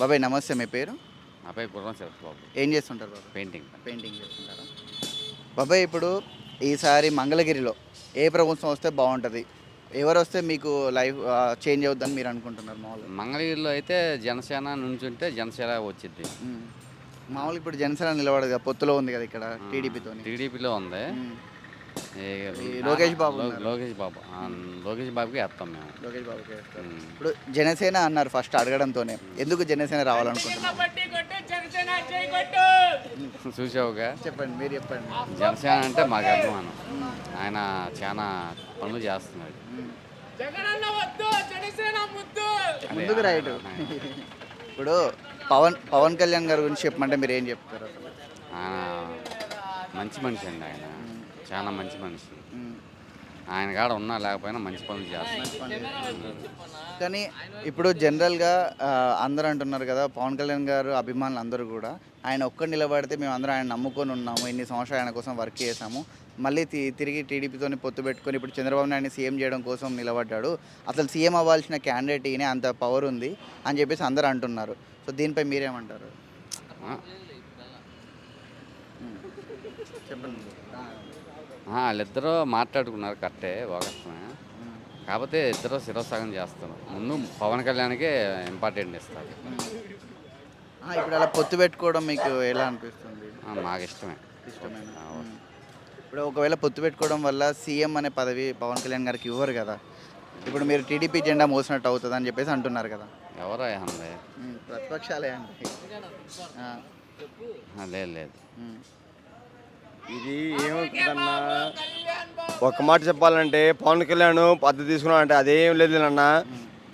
బాబాయ్ నమస్తే మీ పేరు? నా పేరు గుర్రం శరత్బాబు ఏం చేస్తుంటారు బాబాయ్? పెయింటింగ్. పెయింటింగ్ చేస్తుంటారా? బాబాయ్ ఇప్పుడు ఈసారి మంగళగిరిలో ఏ ప్రభుత్వం వస్తే బాగుంటుంది? ఎవరు వస్తే మీకు లైఫ్ చేంజ్ అవుద్దని మీరు అనుకుంటున్నారు మామూలుగా? మంగళగిరిలో అయితే జనసేన నుంచుంటే జనసేన వచ్చింది మ్మ్. మామూలు ఇప్పుడు జనసేన నిలబడదు కదా పొత్తులో ఉంది కదా ఇక్కడ టీడీపీతో టీడీపీలో ఉంది. లోకేష్ బాబు. లోకేష్ బాబు. లోకేష్ బాబుకి వేస్తాం మేము. లోకేష్ బాబుకి. ఇప్పుడు జనసేన అన్నారు ఫస్ట్ అడగడంతోనే. ఎందుకు జనసేన రావాలనుకుంటున్నారు? చూసావుగా? చెప్పండి మీరు చెప్పండి. జనసేన అంటే మాకు అభిమానం. ఆయన చాలా పనులు చేస్తున్నాడు. మ్మ్. జగనన్న వద్దు జనసేన ముద్దు. ముందుకు రైట్ ఇప్పుడు పవన్ పవన్ కళ్యాణ్ గారి గురించి చెప్పమంటే మీరు ఏం చెప్తారు ఆయన మంచి మనిషి అండి ఆయన. చాలా మంచి మనిషి. ఆయన కాడ ఉన్నా లేకపోయినా మంచి పనులు చేస్తున్నాడు కానీ ఇప్పుడు జనరల్గా అందరూ అంటున్నారు కదా పవన్ కళ్యాణ్ గారు అభిమానులు అందరూ కూడా ఆయన ఒక్క నిలబడితే మేము అందరం ఆయన నమ్ముకొని ఉన్నాము ఇన్ని సంవత్సరాలు ఆయన కోసం వర్క్ చేసాము మళ్ళీ తి- తిరిగి టీడీపీతో పొత్తు పెట్టుకొని ఇప్పుడు చంద్రబాబు నాయుడిని సీఎం చేయడం కోసం నిలబడ్డాడు. అసలు సీఎం అవ్వాల్సిన క్యాండిడేట్ ఈయనే అంత పవర్ ఉంది అని చెప్పేసి అందరూ అంటున్నారు. సో దీనిపై మీరేమంటారు? చెప్పండి. వాళ్ళిద్దరూ మాట్లాడుకున్నారు కరెక్టే ఒకటమే కాకపోతే ఇద్దరు శిరోసాగం చేస్తారు ముందు పవన్ కళ్యాణ్కే ఇంపార్టెంట్ ఇస్తారు. ఇప్పుడు అలా పొత్తు పెట్టుకోవడం మీకు ఎలా అనిపిస్తుంది? మాకు ఇష్టమే. ఇష్టమేనా. ఇప్పుడు ఒకవేళ పొత్తు పెట్టుకోవడం వల్ల సీఎం అనే పదవి పవన్ కళ్యాణ్ గారికి ఇవ్వరు కదా. ఇప్పుడు మీరు టీడీపీ జెండా మోసినట్టు అవుతుంది అని చెప్పేసి అంటున్నారు కదా. ఎవరో. ప్రతిపక్షాలే అండి. లేదు లేదు. ఇది ఏమవుతుందన్నా? ఒక మాట చెప్పాలంటే పవన్ కళ్యాణ్ పద్ధతి తీసుకున్నాడంటే అదేం లేదు అన్న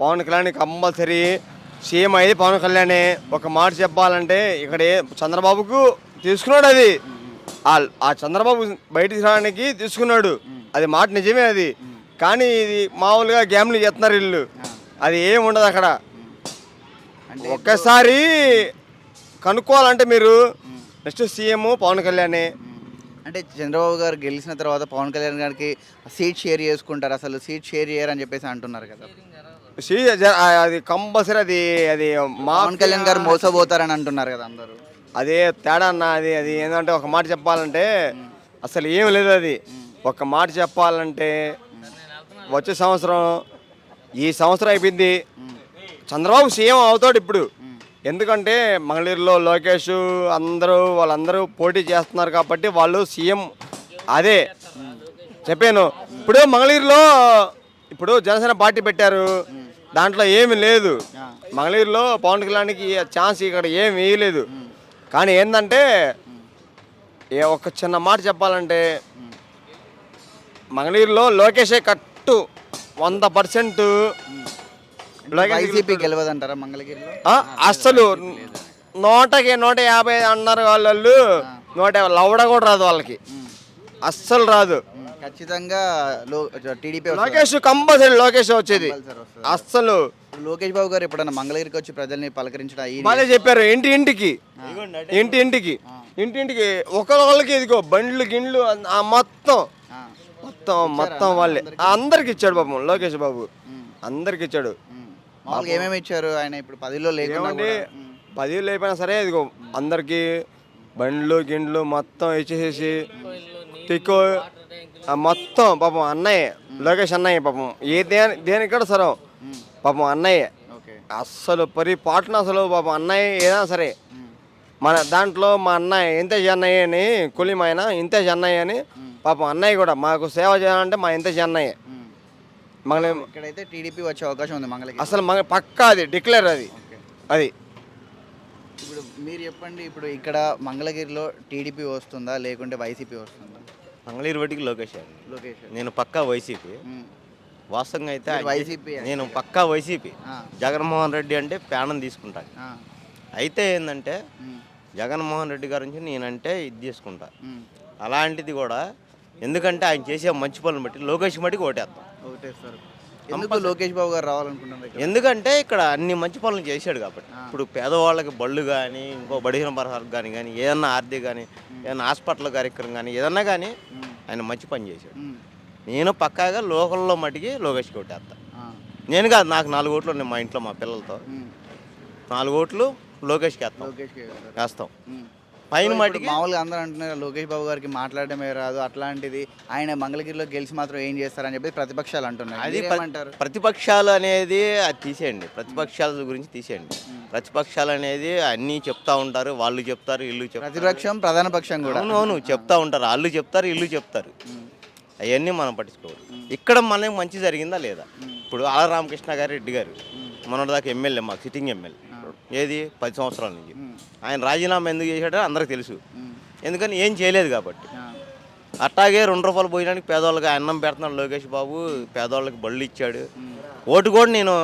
పవన్ కళ్యాణ్ కంపల్సరీ సీఎం అయ్యేది పవన్ కళ్యాణే. ఒక మాట చెప్పాలంటే ఇక్కడ చంద్రబాబుకు తీసుకున్నాడు అది. ఆ- చంద్రబాబు బయటికి రావడానికి తీసుకున్నాడు. అది మాట నిజమే అది. కానీ ఇది మామూలుగా గ్యామ్లు చేస్తున్నారు వీళ్ళు. అది ఏం ఉండదు అక్కడ. అంటే ఒక్కసారి కనుక్కోవాలంటే మీరు నెక్స్ట్ సీఎం పవన్ కళ్యాణే. అంటే చంద్రబాబు గారు గెలిచిన తర్వాత పవన్ కళ్యాణ్ గారికి సీట్ షేర్ చేసుకుంటారు అసలు సీట్ షేర్ చేయరని చెప్పేసి అంటున్నారు కదా. ఆ- అది కంపల్సరీ అది అది మా పవన్ కళ్యాణ్ గారు మోసపోతారని అంటున్నారు కదా అందరూ. అదే తేడా అన్న అది అది ఏంటంటే ఒక మాట చెప్పాలంటే అసలు ఏం లేదు అది. ఒక మాట చెప్పాలంటే వచ్చే సంవత్సరం ఈ సంవత్సరం అయిపోయింది. చంద్రబాబు సీఎం అవుతాడు ఇప్పుడు. ఎందుకంటే మంగళూరులో లోకేష్ అందరూ వాళ్ళందరూ పోటీ చేస్తున్నారు కాబట్టి వాళ్ళు సీఎం అదే చెప్పాను. ఇప్పుడు మంగళూరులో ఇప్పుడు జనసేన పార్టీ పెట్టారు. దాంట్లో ఏమి లేదు. మంగళూరులో పవన్ కళ్యాణ్కి ఛాన్స్ ఇక్కడ ఏమి వేయలేదు కానీ ఏంటంటే ఏ ఒక చిన్న మాట చెప్పాలంటే మంగళూరులో లోకేషే కట్టు వంద పర్సెంట్ వైసీపీ గెలవదంటారా మంగళగిరిలో? అస్సలు నూటకి నూట యాభై అన్నారు వాళ్ళు నూట లవడ కూడా రాదు వాళ్ళకి. అస్సలు రాదు. ఖచ్చితంగా టీడీపీ లోకేష్ కంపల్సరీ లోకేష్ వచ్చేది. అస్సలు. లోకేష్ బాబు గారు ఎప్పుడైనా మంగళగిరికి వచ్చి ప్రజల్ని పలకరించడం? వాళ్ళే చెప్పారు ఇంటి ఇంటికి. ఇంటి ఇంటికి. ఇంటి ఇంటికి ఒకళ్ళకి ఇదిగో బండ్లు గిండ్లు మొత్తం. మొత్తం మొత్తం వాళ్ళే. అందరికి? ఇచ్చాడు పాపం లోకేష్ బాబు. అందరికి ఇచ్చాడు. మామూలుగా ఏమేమి ఇచ్చారు? ఆయన ఇప్పుడు పదిలో లేకుండా. మ్మ్. పదివేలు అయిపోయినా సరే ఇదిగో అందరికి బండ్లు గిండ్లు మొత్తం ఇచ్చేసేసి తిక్కో. ఆ మొత్తం పాపం అన్నయ్య లోకేష్ అన్నయ్య పాపం. ఏ దేని దేనికి కూడా సరే. పాపం అన్నయ్య. ఓకే. అస్సలు పరి పాటన అసలు పాపం అన్నయ్య ఏదైనా సరే. మన దాంట్లో మా అన్నయ్య ఇంతేజ్ అన్నయ్య అని కులిం ఆయన ఇంతేజ్ అన్నయ్య అని పాపం అన్నయ్య కూడా మాకు సేవ చేయాలంటే మా ఇంతేజ్ అన్నయ్య. మన ఇక్కడైతే టీడీపీ వచ్చే అవకాశం ఉంది మంగళగిరి. అసలు మన పక్కా అది డిక్లేర్ అది. ఓకే. అది. ఇప్పుడు మీరు చెప్పండి ఇప్పుడు ఇక్కడ మంగళగిరిలో టీడీపీ వస్తుందా లేకుంటే వైసీపీ వస్తుందా? మంగళగిరి బట్టికి లోకేష్ అండి. లోకేష్. నేను పక్కా వైసీపీ. వాస్తవంగా అయితే మీరు వైసీపీ నేను పక్కా వైసీపీ. ఆ. జగన్మోహన్ రెడ్డి అంటే ప్రాణం తీసుకుంటాను. ఆ. అయితే ఏంటంటే. జగన్మోహన్ రెడ్డి గారి నుంచి నేనంటే ఇది తీసుకుంటా. అలాంటిది కూడా ఎందుకంటే ఆయన చేసే మంచి పనులు బట్టి లోకేష్ మట్టికి ఓటేస్తాం. ఓటేస్తారు ఎందుకు లోకేష్ బాబు గారు రావాలనుకుంటున్నారు? ఎందుకంటే ఇక్కడ అన్ని మంచి పనులు చేశాడు కాబట్టి. ఇప్పుడు పేదవాళ్ళకి బళ్ళు కానీ ఇంకో బడిహీన పరహాలకు కానీ కానీ ఏదన్నా ఆర్థిక కానీ ఏదన్నా హాస్పిటల్ కార్యక్రమం కానీ ఏదన్నా కానీ ఆయన మంచి పని చేశాడు. నేను పక్కాగా లోకల్లో మట్టికి లోకేష్కి ఆ. నేను కాదు నాకు నాలుగు ఓట్లు ఉన్నాయి మా ఇంట్లో మా పిల్లలతో. నాలుగు ఓట్లు లోకేష్కి వేస్తాం. వేస్తాం. పైన మటుకి మామూలుగా అందరూ అంటున్నారు లోకేష్ బాబు గారికి మాట్లాడడమే రాదు అట్లాంటిది ఆయన మంగళగిరిలో గెలిచి మాత్రం ఏం చేస్తారని చెప్పి ప్రతిపక్షాలు అంటున్నారు. అది ఏమంటారు ప్రతిపక్షాలు అనేది అది తీసేయండి ప్రతిపక్షాల గురించి తీసేయండి. ప్రతిపక్షాలు అనేది అన్నీ చెప్తా ఉంటారు వాళ్ళు చెప్తారు ఇల్లు చెప్తారు. ప్రతిపక్షం ప్రధాన పక్షం కూడా. అవును అవును చెప్తా ఉంటారు వాళ్ళు చెప్తారు ఇల్లు చెప్తారు. అవన్నీ మనం పట్టించుకోవాలి ఇక్కడ మనకి మంచి జరిగిందా లేదా? ఇప్పుడు ఆల రామకృష్ణ గారు రెడ్డి గారు మొన్నటిదాకా ఎమ్మెల్యే మాకు సిట్టింగ్ ఎమ్మెల్యే. ఏది? పది సంవత్సరాల నుంచి. ఆయన రాజీనామా ఎందుకు చేశాడో అందరికి తెలుసు. ఎందుకని ఏం చేయలేదు కాబట్టి. అట్టాగే రెండు రూపాయలు పోయినానికి పేదవాళ్ళకి అన్నం పెడుతున్నాడు లోకేష్ బాబు పేదవాళ్ళకి బళ్ళు ఇచ్చాడు. ఓటు కూడా నేను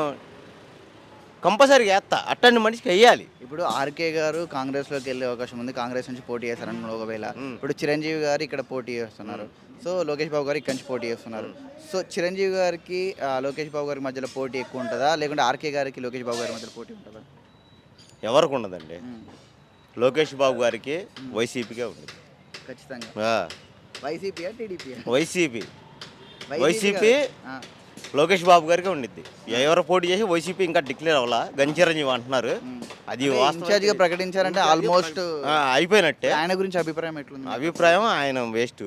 కంపల్సరీగా వేస్తా అట్టని మనిషికి వెయ్యాలి. ఇప్పుడు ఆర్కే గారు కాంగ్రెస్లోకి వెళ్ళే అవకాశం ఉంది. కాంగ్రెస్ నుంచి పోటీ చేస్తారని ఒకవేళ. ఇప్పుడు చిరంజీవి గారు ఇక్కడ పోటీ చేస్తున్నారు. సో లోకేష్ బాబు గారు ఇక్కడ నుంచి పోటీ చేస్తున్నారు. సో చిరంజీవి గారికి లోకేష్ బాబు గారి మధ్యలో పోటీ ఎక్కువ ఉంటుందా? లేకుంటే ఆర్కే గారికి లోకేష్ బాబు గారి మధ్యలో పోటీ ఉంటుందా? ఎవరికి ఉండదండి. లోకేష్ బాబు గారికి వైసీపీకే ఉంది ఖచ్చితంగా. వైసీపీ. వైసీపీ లోకేష్ బాబు గారికి ఉండిద్ది. ఎవరు పోటీ చేసి వైసీపీ ఇంకా డిక్లేర్ అవ్వాలా? గంచిరంజీవి అంటున్నారు. అది ఇన్ఛార్జ్గా ప్రకటించారంటే ఆల్మోస్ట్ అయిపోయినట్టే. ఆయన గురించి అభిప్రాయం ఎట్లుంది? అభిప్రాయం ఆయన వేస్ట్.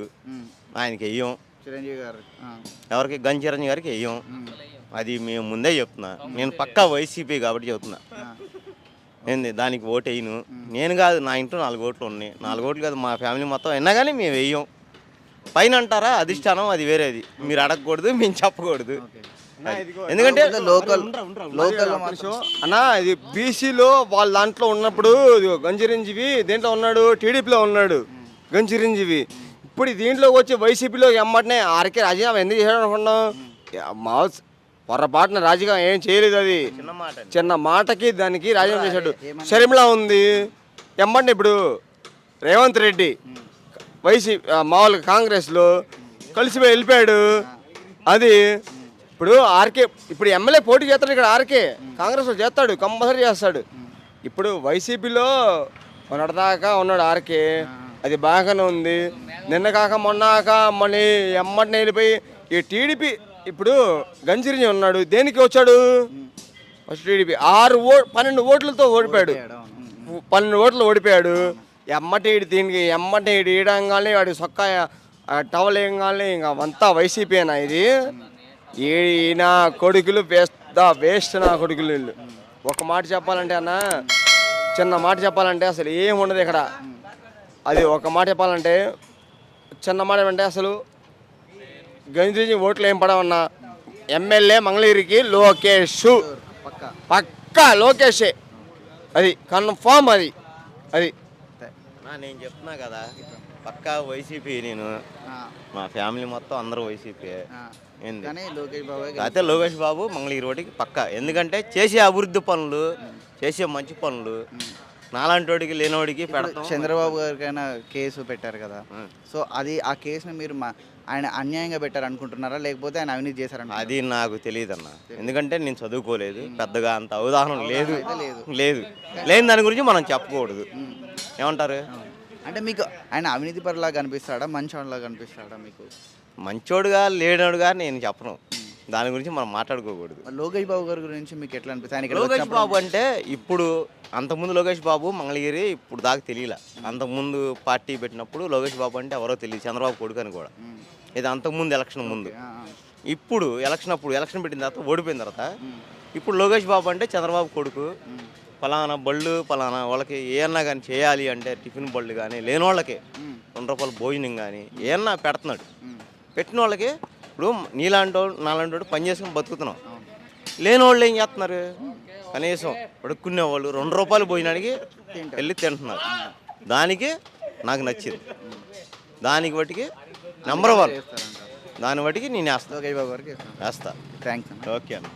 ఆయనకి వెయ్యం చిరంజీవి గారు. ఎవరికి? గంచిరంజీవి గారికి వెయ్యం అది మేము ముందే చెప్తున్నా. నేను పక్కా వైసీపీ కాబట్టి చెప్తున్నా. ఏంది దానికి ఓటు వేయను. నేను కాదు నా ఇంట్లో నాలుగు ఓట్లు ఉన్నాయి. నాలుగు ఓట్లు కాదు మా ఫ్యామిలీ మొత్తం అయినా కానీ మేము వెయ్యం పైన అంటారా అధిష్టానం అది వేరేది. మీరు అడగకూడదు మేము చెప్పకూడదు. ఎందుకంటే లోకల్ లోకల్ అన్న ఇది బీసీలో వాళ్ళ దాంట్లో ఉన్నప్పుడు గంజిరంజీవి దేంట్లో ఉన్నాడు? టీడీపీలో ఉన్నాడు. గంజిరంజీవి. ఇప్పుడు దీంట్లోకి వచ్చి వైసీపీలో ఎమ్మటనే ఆర్కే రాజీనామా ఎందుకు చేశాడు అనుకున్నాం మా పొరపాటున రాజకీయం ఏం చేయలేదు అది. చిన్న మాట అండి. చిన్న మాటకి దానికి రాజీనామా చేశాడు. షర్మిలా ఉంది. ఎమ్మటనే ఇప్పుడు రేవంత్ రెడ్డి వైసీ మామూలుగా కాంగ్రెస్లో కలిసిపోయి వెళ్ళిపోయాడు. అది ఇప్పుడు ఆర్కే ఇప్పుడు ఎమ్మెల్యే పోటీ చేస్తాడు ఇక్కడ ఆర్కే. కాంగ్రెస్లో చేస్తాడు కంపల్సరీ చేస్తాడు. ఇప్పుడు వైసీపీలో మొన్నటిదాకా ఉన్నాడు ఆర్కే. అది బాగానే ఉంది. నిన్న కాక మొన్న కాక మళ్ళీ ఎమ్మటిని వెళ్ళిపోయి ఈ టీడీపీ ఇప్పుడు గంజిరిని ఉన్నాడు. దేనికి వచ్చాడు? First TDP. ఆరు ఓ పన్నెండు ఓట్లతో ఓడిపోయాడు. పన్నెండు ఓట్లు ఓడిపోయాడు. ఎమ్మటి ఈడు దీనికి ఎమ్మటి ఈడు ఈడంగానే వాడి సొక్క టవల్ వేయగానే ఇంకా అంతా వైసీపీనా ఇది. ఈయన కొడుకులు వేస్ట్ వేస్ట్ నా కొడుకులు వీళ్ళు. ఒక మాట చెప్పాలంటే అన్న చిన్న మాట చెప్పాలంటే అసలు ఏం ఉండదు ఇక్కడ. అది ఒక మాట చెప్పాలంటే చిన్న మాట అంటే అసలు గంజి ఓట్లు ఏం పడవన్నా? ఎమ్మెల్యే మంగళగిరికి లోకేష్. పక్క. పక్కా లోకేషే. అది కన్ఫామ్ అది. అది. నా నేను చెప్తున్నా కదా పక్కా వైసీపీ నేను. మా ఫ్యామిలీ మొత్తం అందరూ వైసీపీ. ఏంది? అయితే లోకేష్ బాబు మంగళగిరి రోడ్డుకి పక్క. ఎందుకంటే చేసే అభివృద్ధి పనులు చేసే మంచి పనులు నాలాంటి వాడికి లేనివాడికి పెడతాం. చంద్రబాబు గారికైనా కేసు పెట్టారు కదా. సో అది ఆ కేసుని మీరు మా- ఆయన అన్యాయంగా పెట్టారు అనుకుంటున్నారా లేకపోతే ఆయన అవినీతి చేశారని అది నాకు తెలియదు. అన్న ఎందుకంటే నేను చదువుకోలేదు. పెద్దగా అంత అవగాహన లేదు. లేదు. లేని దాని గురించి మనం చెప్పకూడదు. ఏమంటారు? అంటే మీకు ఆయన అవినీతి పరులా కనిపిస్తాడా మంచోళ్ళలా కనిపిస్తాడా మీకు? మంచోడుగా లేనోడుగా నేను చెప్పను. దాని గురించి మనం మాట్లాడుకోకూడదు. లోకేష్ బాబు గారి గురించి మీకు ఎట్లా అనిపిస్తుంది లోకేష్ బాబు అంటే ఇప్పుడు అంతకుముందు లోకేష్ బాబు మంగళగిరి ఇప్పుడు దాకా తెలియలే. అంతకుముందు పార్టీ పెట్టినప్పుడు లోకేష్ బాబు అంటే ఎవరో తెలియదు చంద్రబాబు కొడుకు అని కూడా. ఇది అంతకుముందు ఎలక్షన్ ముందు. ఇప్పుడు ఎలక్షన్ అప్పుడు ఎలక్షన్ పెట్టిన తర్వాత ఓడిపోయిన తర్వాత ఇప్పుడు లోకేష్ బాబు అంటే చంద్రబాబు కొడుకు ఫలానా బళ్ళు ఫలానా వాళ్ళకి ఏమన్నా కానీ చేయాలి అంటే టిఫిన్ బళ్ళు కానీ లేని వాళ్ళకి రెండు రూపాయల భోజనం కానీ ఏమన్నా పెడుతున్నాడు. పెట్టిన వాళ్ళకి ఇప్పుడు నీలాంటి వాడు నాలాంటి వాడు పని చేసుకుని బతుకుతున్నాం. లేని వాళ్ళు ఏం చేస్తున్నారు? కనీసం పడుకునే వాళ్ళు రెండు రూపాయలు భోజనానికి వెళ్ళి తింటున్నారు. దానికి నాకు నచ్చింది. దానికి బట్టికి నెంబర్ వన్ దాని బట్టికి నేను వేస్తా. లోకేష్ బాబు గారికి వేస్తా. థ్యాంక్స్ ఓకే అన్న.